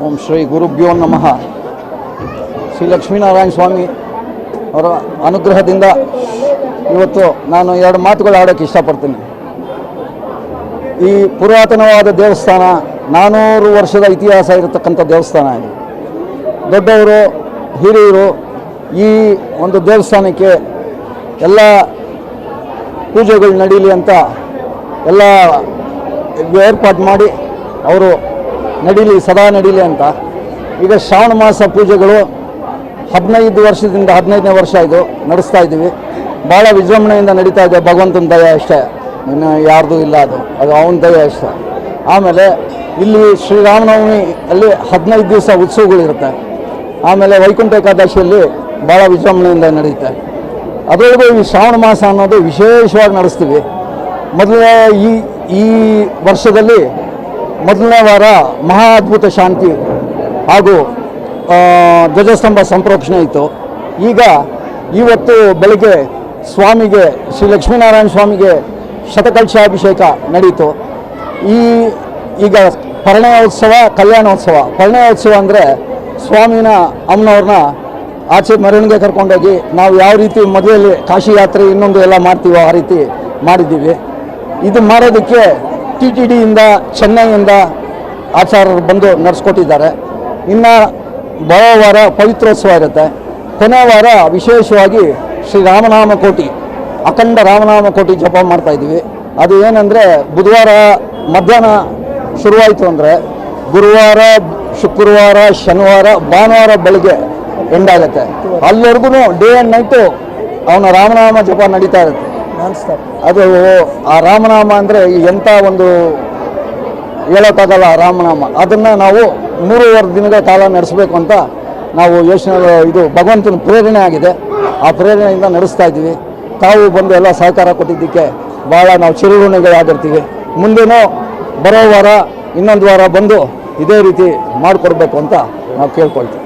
ಶ್ರೀ ಗುರುಭ್ಯೋ ನಮಃ. ಶ್ರೀ ಲಕ್ಷ್ಮೀನಾರಾಯಣ ಸ್ವಾಮಿ ಅವರ ಅನುಗ್ರಹದಿಂದ ಇವತ್ತು ನಾನು ಎರಡು ಮಾತುಗಳು ಆಡೋಕ್ಕೆ ಇಷ್ಟಪಡ್ತೀನಿ. ಈ ಪುರಾತನವಾದ ದೇವಸ್ಥಾನ ನಾನ್ನೂರು ವರ್ಷದ ಇತಿಹಾಸ ಇರತಕ್ಕಂಥ ದೇವಸ್ಥಾನ ಇದು. ದೊಡ್ಡವರು, ಹಿರಿಯರು ಈ ಒಂದು ದೇವಸ್ಥಾನಕ್ಕೆ ಎಲ್ಲ ಪೂಜೆಗಳು ನಡೀಲಿ ಅಂತ ಎಲ್ಲ ಏರ್ಪಾಡು ಮಾಡಿ ಅವರು ನಡೀಲಿ, ಸದಾ ನಡೀಲಿ ಅಂತ. ಈಗ ಶ್ರಾವಣ ಮಾಸ ಪೂಜೆಗಳು ಹದಿನೈದು ವರ್ಷದಿಂದ ಹದಿನೈದನೇ ವರ್ಷ ಇದು ನಡೆಸ್ತಾ ಇದ್ದೀವಿ. ಭಾಳ ವಿಜೃಂಭಣೆಯಿಂದ ನಡೀತಾ ಇದೆ, ಭಗವಂತನ ದಯ ಅಷ್ಟೇ. ಇನ್ನು ಯಾರ್ದು ಇಲ್ಲ ಅದು ಅದು ಅವನ ದಯ ಅಷ್ಟೇ. ಆಮೇಲೆ ಇಲ್ಲಿ ಶ್ರೀರಾಮನವಮಿ ಅಲ್ಲಿ ಹದಿನೈದು ದಿವಸ ಉತ್ಸವಗಳಿರುತ್ತೆ. ಆಮೇಲೆ ವೈಕುಂಠ ಏಕಾದಶಿಯಲ್ಲಿ ಭಾಳ ವಿಜೃಂಭಣೆಯಿಂದ ನಡೆಯುತ್ತೆ. ಅದರೊಳಗೆ ಈ ಶ್ರಾವಣ ಮಾಸ ಅನ್ನೋದು ವಿಶೇಷವಾಗಿ ನಡೆಸ್ತೀವಿ. ಮೊದಲೇ ಈ ಈ ವರ್ಷದಲ್ಲಿ ಮೊದಲನೇ ವಾರ ಮಹಾ ಅದ್ಭುತ ಶಾಂತಿ ಹಾಗೂ ಧ್ವಜಸ್ತಂಭ ಸಂಪ್ರೋಕ್ಷಣೆ ಇತ್ತು. ಈಗ ಇವತ್ತು ಬೆಳಗ್ಗೆ ಸ್ವಾಮಿಗೆ, ಶ್ರೀ ಲಕ್ಷ್ಮೀನಾರಾಯಣ ಸ್ವಾಮಿಗೆ ಶತಕಲಶಾಭಿಷೇಕ ನಡೀತು. ಈ, ಈಗ ಪರಿಣಯೋತ್ಸವ, ಕಲ್ಯಾಣೋತ್ಸವ. ಪರಿಣಯೋತ್ಸವ ಅಂದರೆ ಸ್ವಾಮಿನ, ಅಮ್ಮನವ್ರನ್ನ ಆಚೆ ಮೆರವಣಿಗೆ ಕರ್ಕೊಂಡೋಗಿ ನಾವು ಯಾವ ರೀತಿ ಮದುವೆಯಲ್ಲಿ ಕಾಶಿ ಯಾತ್ರೆ ಇನ್ನೊಂದು ಎಲ್ಲ ಮಾಡ್ತೀವೋ ಆ ರೀತಿ ಮಾಡಿದ್ದೀವಿ. ಇದು ಮಾಡೋದಕ್ಕೆ ಟಿ ಟಿ ಡಿಯಿಂದ ಚೆನ್ನೈಯಿಂದ ಆಚಾರ್ಯರು ಬಂದು ನಡೆಸ್ಕೊಟ್ಟಿದ್ದಾರೆ. ಇನ್ನು ಬರೋ ಪವಿತ್ರೋತ್ಸವ ಇರುತ್ತೆ. ಕೊನೆ ವಾರ ವಿಶೇಷವಾಗಿ ಶ್ರೀ ರಾಮನಾಮ ಕೋಟಿ, ಅಖಂಡ ರಾಮನಾಮ ಕೋಟಿ ಜಪ ಮಾಡ್ತಾ ಇದ್ದೀವಿ. ಅದು ಏನಂದರೆ ಬುಧವಾರ ಮಧ್ಯಾಹ್ನ ಶುರುವಾಯಿತು ಅಂದರೆ ಗುರುವಾರ, ಶುಕ್ರವಾರ, ಶನಿವಾರ, ಭಾನುವಾರ ಬೆಳಗ್ಗೆ ಎಂಡಾಗುತ್ತೆ ಅಲ್ಲಿವರೆಗೂ ಡೇ ಆ್ಯಂಡ್ ನೈಟು ಅವನ ರಾಮನಾಮ ಜಪ ನಡೀತಾ ಇರುತ್ತೆ. ಅದು, ಆ ರಾಮನಾಮ ಅಂದರೆ ಎಂಥ ಒಂದು ಹೇಳೋಕ್ಕಾಗಲ್ಲ ಆ ರಾಮನಾಮ. ಅದನ್ನು ನಾವು ಮೂರುವರೆ ದಿನಗಳ ಕಾಲ ನಡೆಸಬೇಕು ಅಂತ ನಾವು ಯೋಚನೆ ಇದು ಭಗವಂತನ ಪ್ರೇರಣೆ ಆಗಿದೆ. ಆ ಪ್ರೇರಣೆಯಿಂದ ನಡೆಸ್ತಾ ಇದ್ದೀವಿ. ತಾವು ಬಂದು ಎಲ್ಲ ಸಹಕಾರ ಕೊಟ್ಟಿದ್ದಕ್ಕೆ ಭಾಳ ನಾವು ಚಿರಋಣಿಗಳಾಗಿರ್ತೀವಿ. ಮುಂದೇನೂ ಬರೋ ವಾರ, ಇನ್ನೊಂದು ವಾರ ಬಂದು ಇದೇ ರೀತಿ ಮಾಡಿಕೊಡ್ಬೇಕು ಅಂತ ನಾವು ಕೇಳ್ಕೊಳ್ತೀವಿ.